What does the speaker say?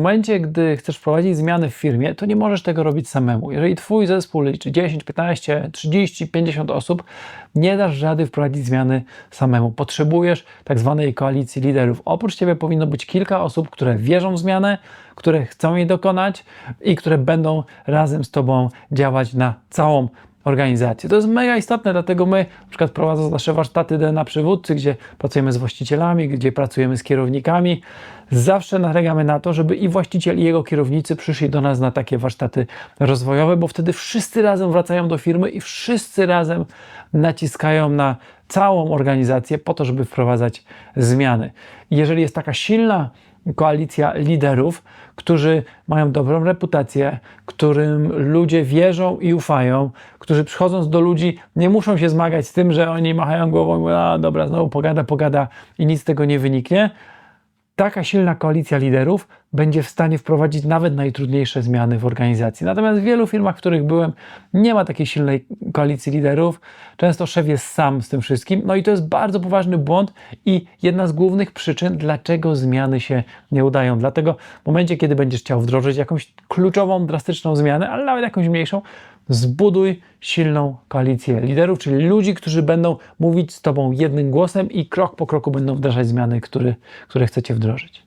momencie, gdy chcesz wprowadzić zmiany w firmie, to nie możesz tego robić samemu. Jeżeli twój zespół liczy 10, 15, 30, 50 osób, nie dasz rady wprowadzić zmiany samemu. Potrzebujesz tak zwanej koalicji liderów. Oprócz ciebie powinno być kilka osób, które wierzą w zmianę, które chcą jej dokonać i które będą razem z tobą działać na całą organizację. To jest mega istotne, dlatego my, na przykład prowadząc nasze warsztaty DNA przywódcy, gdzie pracujemy z właścicielami, gdzie pracujemy z kierownikami, zawsze nalegamy na to, żeby i właściciel, i jego kierownicy przyszli do nas na takie warsztaty rozwojowe, bo wtedy wszyscy razem wracają do firmy i wszyscy razem naciskają na całą organizację po to, żeby wprowadzać zmiany. Jeżeli jest taka silna koalicja liderów, którzy mają dobrą reputację, którym ludzie wierzą i ufają, którzy przychodząc do ludzi nie muszą się zmagać z tym, że oni machają głową a dobra, znowu pogada, pogada i nic z tego nie wyniknie. Taka silna koalicja liderów będzie w stanie wprowadzić nawet najtrudniejsze zmiany w organizacji. Natomiast w wielu firmach, w których byłem, nie ma takiej silnej koalicji liderów. Często szef jest sam z tym wszystkim. No i to jest bardzo poważny błąd i jedna z głównych przyczyn, dlaczego zmiany się nie udają. Dlatego w momencie, kiedy będziesz chciał wdrożyć jakąś kluczową, drastyczną zmianę, ale nawet jakąś mniejszą, zbuduj silną koalicję liderów, czyli ludzi, którzy będą mówić z Tobą jednym głosem i krok po kroku będą wdrażać zmiany, które, które chcecie wdrożyć.